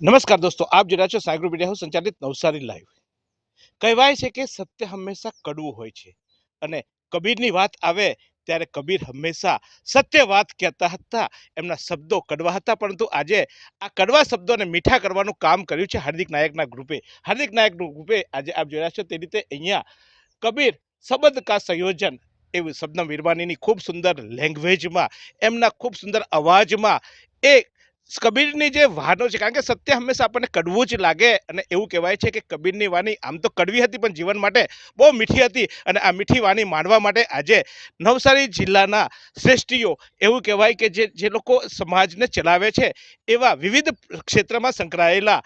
નમસ્કાર દોસ્તો, આપ જોડા છો સાયગ્રુ મીડિયા સંચાલિત નવસારી લાઈવ કહેવાય છે કે સત્ય હંમેશા કડવું હોય છે અને કબીરની વાત આવે ત્યારે કબીર હંમેશા સત્ય વાત કહેતા હતા, એમના શબ્દો કડવા હતા, પરંતુ આજે આ કડવા શબ્દોને મીઠા કરવાનું કામ કર્યું છે હાર્દિક નાયકના ગ્રુપે. હાર્દિક નાયકનું ગ્રુપે આજે આપ જોઈ છો તે રીતે અહીંયા કબીર શબ્દ કા સંયોજન એવું શબ્દ વીરવાનીની ખૂબ સુંદર લેંગ્વેજમાં એમના ખૂબ સુંદર અવાજમાં એ કબીરની જે વાનો છે, કારણ કે સત્ય હંમેશા આપણને કડવું જ લાગે અને એવું કહેવાય છે કે કબીરની વાણી આમ તો કડવી હતી, પણ જીવન માટે બહુ મીઠી હતી અને આ મીઠી વાણી માણવા માટે આજે નવસારી જિલ્લાના શ્રેષ્ઠીઓ એવું કહેવાય કે જે જે લોકો સમાજને ચલાવે છે, એવા વિવિધ ક્ષેત્રમાં સંકળાયેલા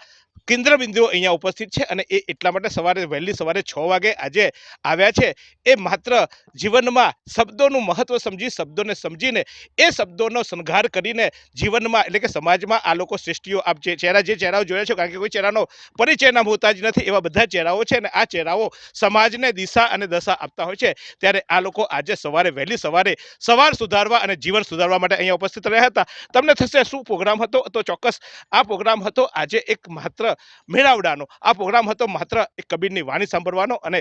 કેન્દ્રબિંદુઓ અહીંયા ઉપસ્થિત છે અને એ એટલા માટે સવારે, વહેલી સવારે છ વાગે આજે આવ્યા છે. એ માત્ર જીવનમાં શબ્દોનું મહત્વ સમજી, શબ્દોને સમજીને એ શબ્દોનો શણગાર કરીને જીવનમાં એટલે કે સમાજમાં આ લોકો સૃષ્ટિઓ આપ જે ચહેરા, જે ચહેરાઓ જોયા છે, કારણ કે કોઈ ચહેરાનો પરિચયના જ નથી એવા બધા ચહેરાઓ છે અને આ ચહેરાઓ સમાજને દિશા અને દશા આપતા હોય છે. ત્યારે આ લોકો આજે સવારે, વહેલી સવારે સવાર સુધારવા અને જીવન સુધારવા માટે અહીંયા ઉપસ્થિત રહ્યા હતા. તમને થશે શું પ્રોગ્રામ હતો? તો ચોક્કસ આ પ્રોગ્રામ હતો. આજે એક માત્ર મેળાવડાનો. આ પ્રોગ્રામ હતો માત્ર એક કબીરની વાણી સાંભળવાનો અને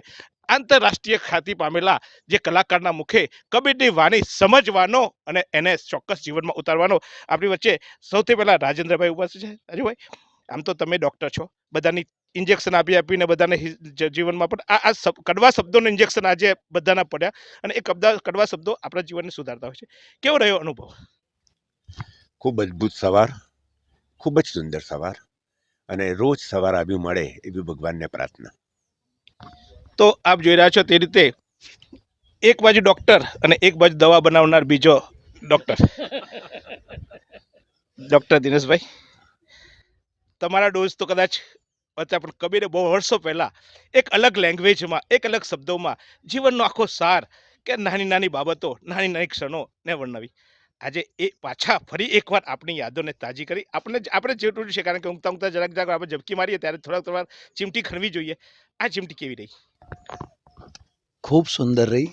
આંતરરાષ્ટ્રીય ખ્યાતિ પામેલા જે કલાકારના મુખે કબીરની વાણી સમજવાનો અને એને ચોક્કસ જીવનમાં ઉતારવાનો આપણી વચ્ચે સૌથી પહેલાં રાજેન્દ્રભાઈ ઉપસ્થિત છે. રાજુભાઈ, આમ તો તમે ડૉક્ટર છો. બધાની ઇન્જેક્શન આપી આપીને બધાને જીવનમાં પણ આ આ કડવા શબ્દોનું ઇન્જેક્શન આજે બધાના પડ્યા અને એ કબદા, કડવા શબ્દો આપણા જીવનને સુધારતા હોય છે. કેવો રહ્યો અનુભવ? ખૂબ અદ્ભુત સવાર, ખૂબ જ સુંદર સવાર. અને રોજ સવાર આવ્યું મળે એવી ભગવાનને પ્રાર્થના. તો આપ જોઈ રહ્યા છો તે રીતે એક બાજુ ડોક્ટર અને એક બાજુ દવા બનાવનાર બીજો ડૉક્ટર ડૉક્ટર દિનેશભાઈ, તમારા ડોઝ તો કદાચ હતા પણ કબીરે બહુ વર્ષો પહેલાં એક અલગ લેંગ્વેજમાં એક અલગ શબ્દોમાં જીવનનો આખો સાર કે નાની નાની બાબતો, નાની નાની ક્ષણોને વર્ણવી. આજે એ પાછા ફરી એકવાર આપણી યાદોને તાજી કરી. આપણે જ- આપણે જેટલું છે કારણ કે ઊંઘતા ઊંઘતા જરાક જરાક આપણે ઝબકી મારીએ ત્યારે થોડાક થોડા ચીમટી ખણવી જોઈએ. આ ચીમટી કેવી રહી? ખૂબ સુંદર રહી.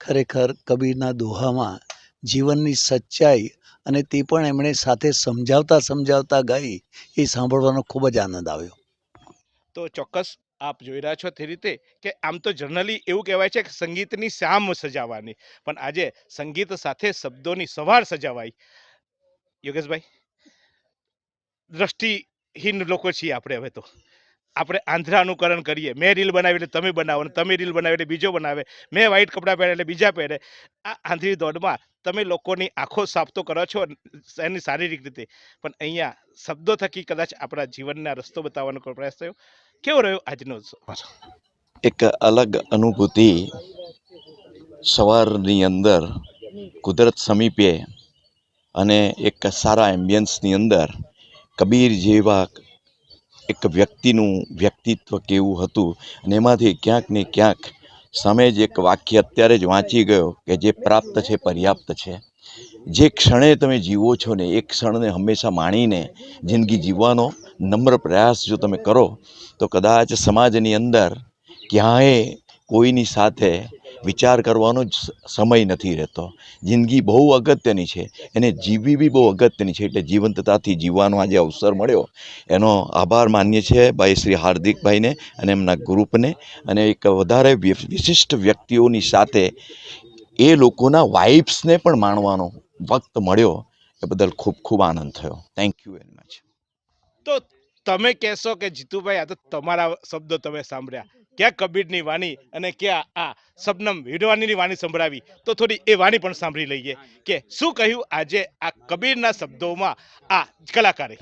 ખરેખર કબીરના દોહામાં જીવનની સચ્ચાઈ અને તે પણ એમણે સાથે સમજાવતા સમજાવતા ગાઈ એ સાંભળવાનો ખૂબ જ આનંદ આવ્યો. તો ચોક્કસ આપ જોઈ રહ્યા છો તે રીતે કે આમ તો જનરલી એવું કહેવાય છે કે સંગીતની શામ સજાવવાની. પણ આજે સંગીત સાથે શબ્દોની સવાર સજાવાઈ. યોગેશભાઈ? દ્રષ્ટિહીન લોકો છીએ આપણે હવે તો. આપણે આંધ્રા અનુકરણ કરીએ. મેં રીલ બનાવી એટલે તમે બનાવો અને તમે રીલ બનાવી એટલે બીજો બનાવે. મેં વ્હાઈટ કપડાં પહેરે એટલે બીજા પહેરે. આ આંધળી દોડમાં તમે લોકોની આંખો સાફ તો કરો છો એની શારીરિક રીતે. પણ અહીંયા શબ્દો થકી કદાચ આપણા જીવનના રસ્તો બતાવવાનો પ્રયાસ થયો? કેવો રહ્યો આજનો એક અલગ અનુભૂતિ સવારની અંદર કુદરત સમીપે અને એક સારા એમ્બિયન્સની અંદર કબીર જેવા એક વ્યક્તિનું વ્યક્તિત્વ કેવું હતું અને એમાંથી ક્યાંક ને ક્યાંક સામે જ એક વાક્ય અત્યારે જ વાંચી ગયો કે જે પ્રાપ્ત છે, પર્યાપ્ત છે. જે ક્ષણે તમે જીવો છો ને, એ ક્ષણને હંમેશા માણીને જિંદગી જીવવાનો નમ્ર પ્રયાસ જો તમે કરો, તો કદાચ સમાજની અંદર ક્યાંય કોઈની સાથે વિચાર કરવાનો જ સમય નથી રહેતો. જિંદગી બહુ અગત્યની છે. એને જીવવી બી બહુ અગત્યની છે. એટલે જીવંતતાથી જીવવાનો આજે અવસર મળ્યો. એનો આભાર માન્ય છે ભાઈ શ્રી હાર્દિકભાઈને અને એમના ગ્રુપને અને એક વધારે વિશિષ્ટ વ્યક્તિઓની સાથે એ લોકોના વાઇબ્સને પણ માણવાનો વખત મળ્યો. એ બદલ ખૂબ ખૂબ આનંદ થયો. થેન્ક યુ વેરી મચ તો તમે કહેશો કે, જીતુભાઈ, આ તો તમારા શબ્દો તમે સાંભળ્યા. ક્યાં કબીરની વાણી અને ક્યાં આ શબનમ વિડવાનીની વાણી સંભળાવી? તો થોડી એ વાણી પણ સાંભળી લઈએ કે, શું કહ્યું આજે આ કબીરના શબ્દોમાં આ કલાકારે?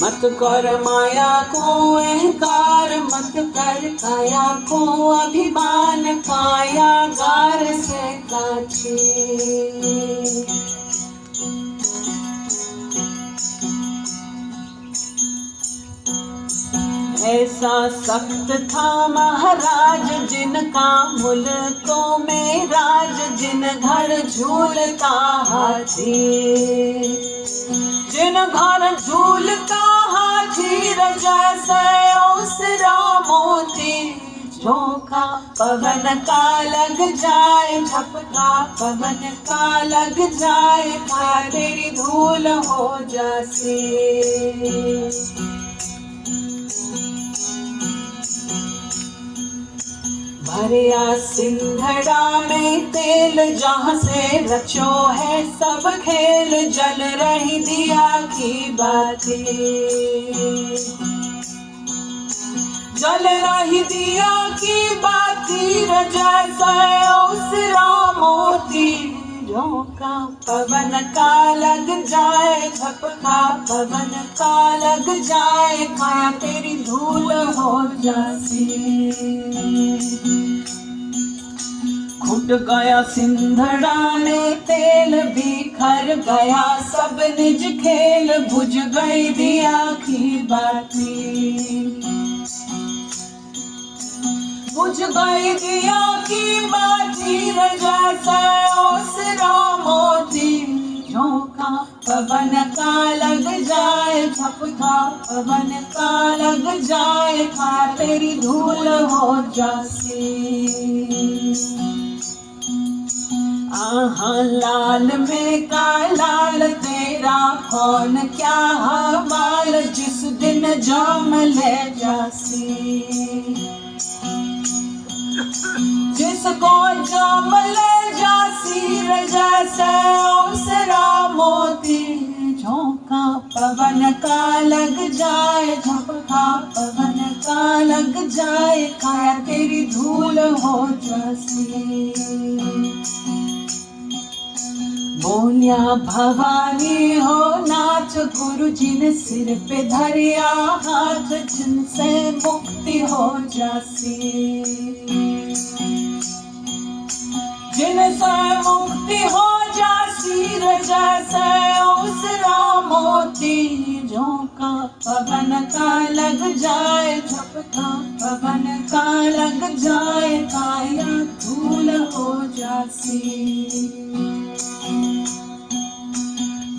મત કર માયા કો, અહંકાર મત કર કાયા કો, અભિમાન કાયા ગાર સે કાચી. ऐसा सख्त था महाराज जिनका मुल्कों में राज जिन घर झूलता हाथी जिन घर झूलता हाथी रजैसे ओसरा मोती झोंका झपका पवन का लग जाए झपका पवन का लग जाए का तेरी धूल हो जासे भरिया सिंधड़ा में तेल जहाँ से रचो है, सब खेल जल रही दिया की बातें। जल रही दिया की बाती, रजा उस मोती झोंका पवन का लग जाए, झपका पवन का लग जाए खाया तेरी धूल हो जासी खुट गया सिंधड़ा में तेल बिखर गया सब निज खेल बुझ गई दिया की बाती बुझ गई दिया की बाती रजा ओसरा मोती झोंका पवन का लग जाए झपका पवन का लग जाए खा तेरी धूल हो जासी आहा लाल में का लाल तेरा कौन क्या हवाल जिस दिन जाम ले जासी जिसको जाम ले जासी रजा से उसरा मोती झोंका पवन का लग जाए झपका पवन का लग जाए काया तेरी धूल हो जासी बोलिया भवानी हो नाच गुरु जी ने सिर पे धरिया, हाथ जिनसे मुक्ति हो जासी। जिनसे मुक्ति हो जासी, रजा से उसरा मोती झोंका पवन का लग जाए झपका पवन का लग जाए, काया धूल हो जासी।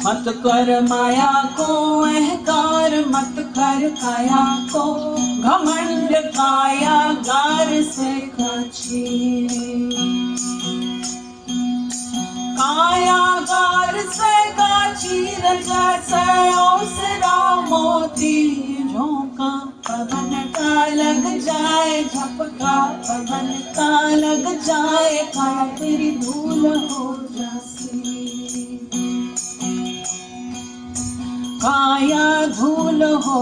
मत कर माया को, अहकार मत कर काया को, घमंड काया गार से काया गार से से ओसरा मोती झोंका, पवन का लग जाए, झपका, पवन का लग जाए का तेरी धूल हो काया धूल हो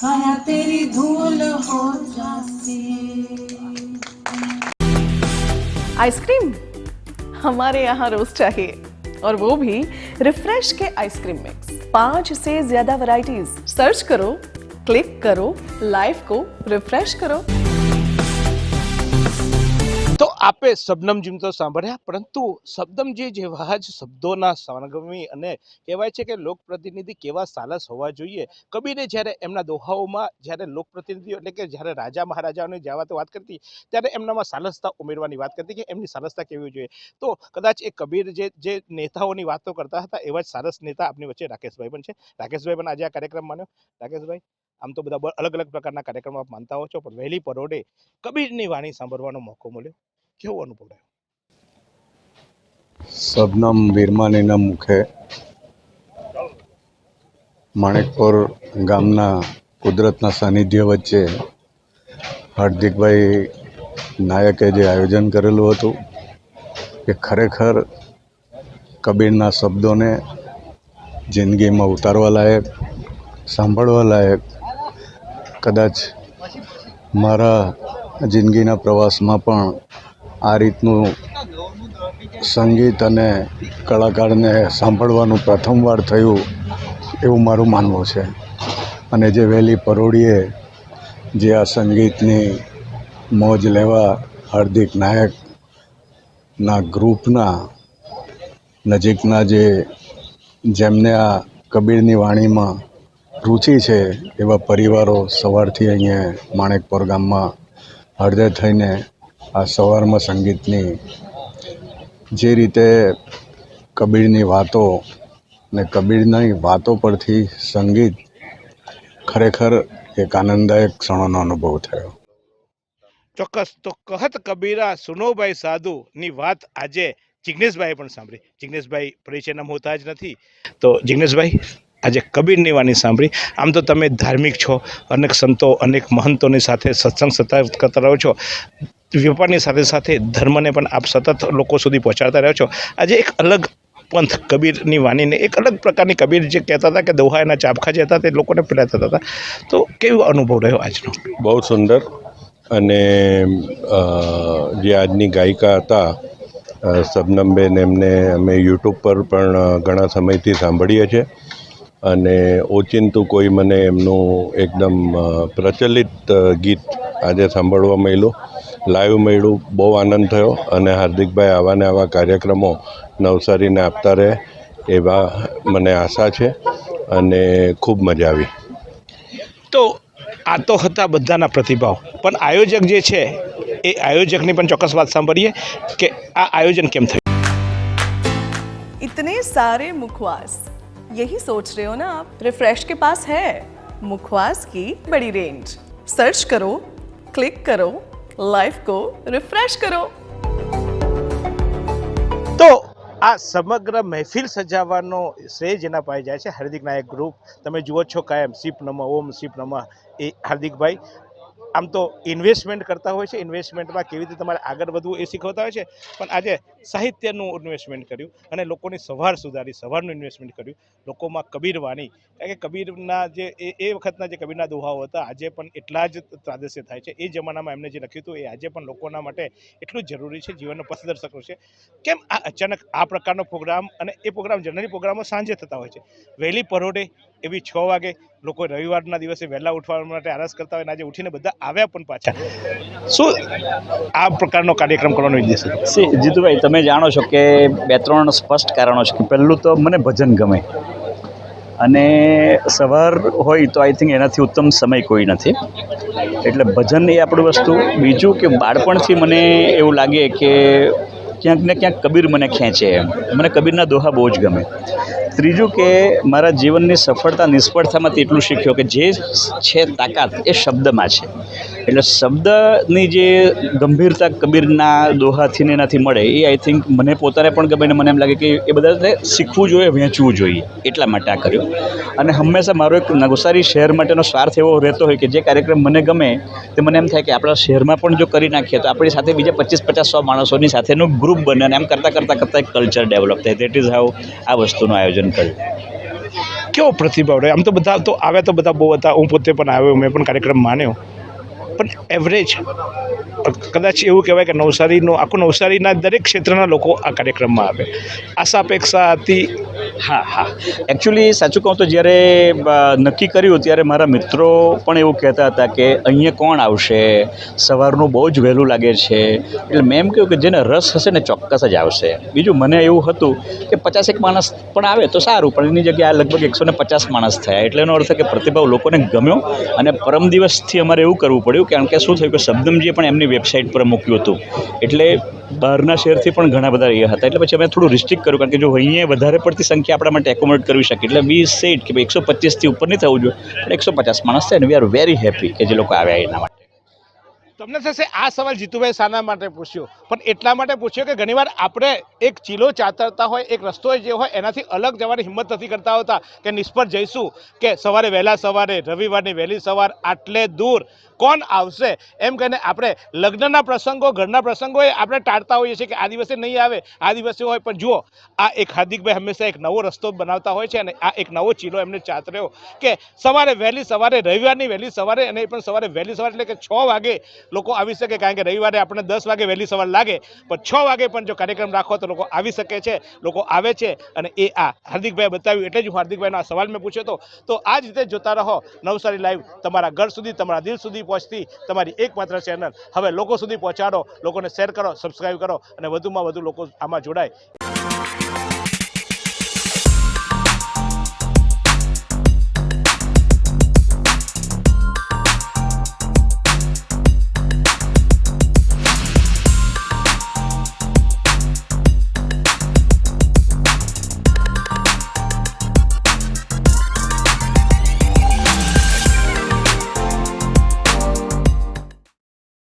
काया तेरी धूल हो जासी आइसक्रीम? हमारे यहाँ रोज चाहिए। और वो भी रिफ्रेश के आइसक्रीम मिक्स। पाँच से ज़्यादा वैरायटीज सर्च करो क्लिक करो लाइफ को रिफ्रेश करो। આપે શબનમજીમ તો સાંભળ્યા, પરંતુ શબ્દમજી જેવા જ શબ્દોના સંગમી અને કહેવાય છે કે લોકપ્રતિનિધિ કેવા સાલસ હોવા જોઈએ. કબીરે જ્યારે એમના દોહાઓમાં, જ્યારે લોકપ્રતિનિધિઓ એટલે કે જ્યારે રાજા મહારાજાઓની જવા વાતો કરતી, ત્યારે એમનામાં સાલસતા ઉમેરવાની વાત કરતી કે એમની સાલસતા કેવી જોઈએ. તો કદાચ એ કબીર જે જે નેતાઓની વાતો કરતા હતા, એવા જ સારસ નેતા આપની વચ્ચે રાકેશભાઈ પણ છે. રાકેશભાઈ પણ આજે આ કાર્યક્રમ માન્યો. રાકેશભાઈ, આમ તો બધા અલગ અલગ પ્રકારના કાર્યક્રમો આપ માનતા હો છો, પણ વહેલી પરોડે કબીરની વાણી સાંભળવાનો મોકો મળ્યો. કેવો અનુભવ રહ્યો? સબનમ બિરમાનીના મુખે માણેકપુર ગામના કુદરતના સાનિધ્ય વચ્ચે હાર્દિકભાઈ નાયકે જે આયોજન કરેલું હતું, એ ખરેખર કબીરના શબ્દોને જિંદગીમાં ઉતારવા લાયક, સાંભળવા લાયક, કદાચ મારા જિંદગીના પ્રવાસમાં પણ આ રીતનું સંગીત અને કલાકારને સાંભળવાનું પ્રથમવાર થયું એવું મારું માનવું છે. અને જે વહેલી પરોળીએ જે આ સંગીતની મોજ લેવા હાર્દિક નાયકના ગ્રુપના નજીકના જે જેમને આ કબીરની વાણીમાં રુચિ છે એવા પરિવારો સવારથી અહીંયા માણેકપુર ગામમાં હળદર થઈને આ સવારમાં સંગીતની જે રીતે કબીરની વાતો ને કબીરની વાતો પરથી સંગીત ખરેખર એક આનંદદાયક ક્ષણોનો અનુભવ થયો. ચોક્કસ. તો કહત કબીરા સુનોભાઈ સાધુની વાત આજે જિગ્નેશભાઈ પણ સાંભળી. જિગ્નેશભાઈ પરિચયના હોતા જ નથી. તો જિગ્નેશભાઈ, આજે કબીરની વાણી સાંભળી. આમ તો તમે ધાર્મિક છો, અનેક સંતો, અનેક મહંતોની સાથે સત્સંગ સત્તા કરતા રહો છો. વેપારની સાથે સાથે ધર્મને પણ આપ સતત લોકો સુધી પહોંચાડતા રહ્યો છો. આજે એક અલગ પંથ કબીરની વાણીને એક અલગ પ્રકારની કબીર જે કહેતા હતા કે દોહા એના ચાબખા જે હતા તે લોકોને પીડાતા હતા. તો કેવો અનુભવ રહ્યો આજનો? બહુ સુંદર અને જે આજની ગાયિકા હતા સબનમબેન, એમને અમે યુટ્યુબ પર પણ ઘણા સમયથી સાંભળીએ છીએ. અને ઓચિંતું કોઈ મને એમનું એકદમ પ્રચલિત ગીત આજે સાંભળવા મળ્યું. લાઈવ મળ્યું બહુ આનંદ થયો અને હાર્દિકભાઈ આવા ને આવા કાર્યક્રમો નવસારીને આપતા રહે એવા મને આશા છે અને ખૂબ મજા આવી તો આ તો હતા બધાના પ્રતિભાવ પણ આયોજક જે છે એ આયોજકની પણ ચોક્કસ વાત સાંભળીએ કે આ આયોજન કેમ થયું इतने सारे मुखवास यही सोच रहे हो ना आप रिफ्रेश के पास है मुखवास की बड़ी रेंज सर्च करो क्लिक करो લાઈફ કો રિફ્રેશ કરો. તો આ સમગ્ર મહેફિલ સજાવવાનો શ્રેય જેના પાસે જાય છે હાર્દિક નાયક ગ્રુપ તમે જુઓ છો કાયમ. શિપ નમઃ, ઓમ શિપ નમઃ. એ હાર્દિકભાઈ આમ તો ઇન્વેસ્ટમેન્ટ કરતા હોય છે ઇન્વેસ્ટમેન્ટમાં કેવી રીતે તમારે આગળ વધવું એ શીખવતા હોય છે. પણ આજે સાહિત્યનું ઇન્વેસ્ટમેન્ટ કર્યું અને લોકોની સવાર સુધારી, સવારનું ઇન્વેસ્ટમેન્ટ કર્યું. લોકોમાં કબીર વાણી, કારણ કે કબીરના જે એ વખતના જે કબીરના દોહાઓ હતા, આજે પણ એટલા જ ત્રાદસ્ય થાય છે. એ જમાનામાં એમને જે લખ્યું હતું, એ આજે પણ લોકોના માટે એટલું જરૂરી છે, જીવનનો પથદર્શક છે. કેમ આ અચાનક આ પ્રકારનો પ્રોગ્રામ અને એ પ્રોગ્રામ, જનરલી પ્રોગ્રામો સાંજે થતા હોય છે. વહેલી પરોઢે એવી છ વાગે લોકો રવિવારના દિવસે વહેલા ઉઠવા માટે આરસ કરતા હોય આજે ઉઠીને બધા આવ્યા પણ પાછા. શું આ પ્રકારનો કાર્યક્રમ કરવાનો ઉદ્દેશ જીતુભાઈ, તમે જાણો છો કે બે ત્રણ સ્પષ્ટ કારણો છે કે પહેલું તો મને ભજન ગમે. અને સવાર હોય તો આઈ થિંક એનાથી ઉત્તમ સમય કોઈ નથી. એટલે ભજન એ આપણું વસ્તુ. બીજું કે બાળપણથી મને એવું લાગે કે ક્યાંક ને ક્યાંક કબીર મને ખેંચે એમ. મને કબીરના દોહા બહુ જ ગમે. ત્રીજું કે મારા જીવનની સફળતા નિષ્ફળતામાંથી એટલું શીખ્યો કે જે છે તાકાત એ શબ્દમાં છે. એટલે શબ્દની જે ગંભીરતા કબીરના દોહાથી ને એનાથી મળે એ આઈ થિંક મને પોતાને પણ ગમે મને એમ લાગે કે એ બધાને શીખવું જોઈએ, વહેંચવું જોઈએ. એટલા માટે આ કર્યું. અને હંમેશા મારો એક નવસારી શહેર માટેનો સ્વાર્થ એવો રહેતો હોય કે જે કાર્યક્રમ મને ગમે તે મને એમ થાય કે આપણા શહેરમાં પણ જો કરી નાખીએ તો આપણી સાથે બીજા પચીસ, પચાસ, સો માણસોની સાથેનું ગ્રુપ બને અને એમ કરતાં કરતાં કરતાં એક કલ્ચર ડેવલપ થાય. દેટ ઇઝ હાઉ આ વસ્તુનું આયોજન કર્યું. કેવો પ્રતિભાવ રહ્યો? આમ તો બધા તો આવ્યા તો બધા બહુ હતા, હું પોતે પણ આવ્યો, મેં પણ કાર્યક્રમ માન્યો. પણ એવરેજ કદાચ એવું કહેવાય કે નવસારીનો, આખું નવસારીના દરેક ક્ષેત્રના લોકો આ કાર્યક્રમમાં આવે. આશા અપેક્ષા હતી. હા હા. એકચ્યુઅલી સાચું કહું તો જ્યારે નક્કી કર્યું ત્યારે મારા મિત્રો પણ એવું કહેતા હતા કે અહીંયા કોણ આવશે? સવારનું બહુ જ વહેલું લાગે છે. એટલે મેં એમ કહ્યું કે જેને રસ હશે ને ચોક્કસ જ આવશે. બીજું મને એવું હતું કે પચાસેક માણસ પણ આવે તો સારું, પણ એની જગ્યાએ લગભગ એકસો ને પચાસ માણસ થયા. એટલે એનો અર્થ કે પ્રતિભાવ લોકોને ગમ્યો અને પરમ દિવસથી અમારે એવું કરવું પડ્યું કારણ કે શું થયું કે શબ્દમજીએ પણ એમની વેબસાઇટ પર મૂક્યું હતું. એટલે બહારના શહેરથી પણ ઘણા બધા એ હતા. એટલે પછી અમે થોડું રિસ્ટ્રિક્ટ કર્યું કારણ કે જો અહીંયા વધારે પડતી સંખ્યા આપણા માટે એકોમોડેટ કરવી શકે એટલે વી સેટ કે ભાઈ એકસો પચીસથી ઉપર નહીં થવું જોઈએ. પણ એકસો પચાસ માણસ છે અને વી આર વેરી હેપી કે જે લોકો આવ્યા એના માટે. તમને થશે આ સવાલ જીતુભાઈ શાના માટે પૂછ્યો. પણ એટલા માટે પૂછ્યો કે ઘણીવાર આપણે એક ચીલો ચાતરતા હોય, એક રસ્તો જે હોય, એનાથી અલગ જવાની હિંમત નથી કરતા હોતા કે નિષ્ફળ જઈશું કે સવારે વહેલા સવારે, રવિવારની વહેલી સવાર આટલે દૂર કોણ આવશે? એમ કહીને આપણે લગ્નના પ્રસંગો, ઘરના પ્રસંગો એ આપણે ટાળતા હોઈએ છીએ કે આ દિવસે નહીં આવે, આ દિવસે હોય. પણ જુઓ, આ એક હાર્દિકભાઈ હંમેશા એક નવો રસ્તો બનાવતા હોય છે અને આ એક નવો ચીલો એમને ચાતર્યો કે સવારે વહેલી સવારે, રવિવારની વહેલી સવારે અને પણ સવારે વહેલી સવારે એટલે કે છ વાગે લોકો આવી શકે કારણ કે રવિવારે આપણે દસ વાગે વહેલી સવાર લાગે. પણ છ વાગે પણ જો કાર્યક્રમ રાખો તો લોકો આવી શકે છે, લોકો આવે છે અને એ આ હાર્દિકભાઈ બતાવ્યું એટલે જ હું હાર્દિકભાઈનો આ સવાલ મેં પૂછ્યો હતો. તો આ જ રીતે જોતા રહો નવસારી લાઈવ. તમારા ઘર સુધી, તમારા દિલ સુધી પહોંચતી તમારી એકમાત્ર ચેનલ. હવે લોકો સુધી પહોંચાડો, લોકોને શેર કરો સબસ્ક્રાઈબ કરો અને વધુમાં વધુ લોકો આમાં જોડાય.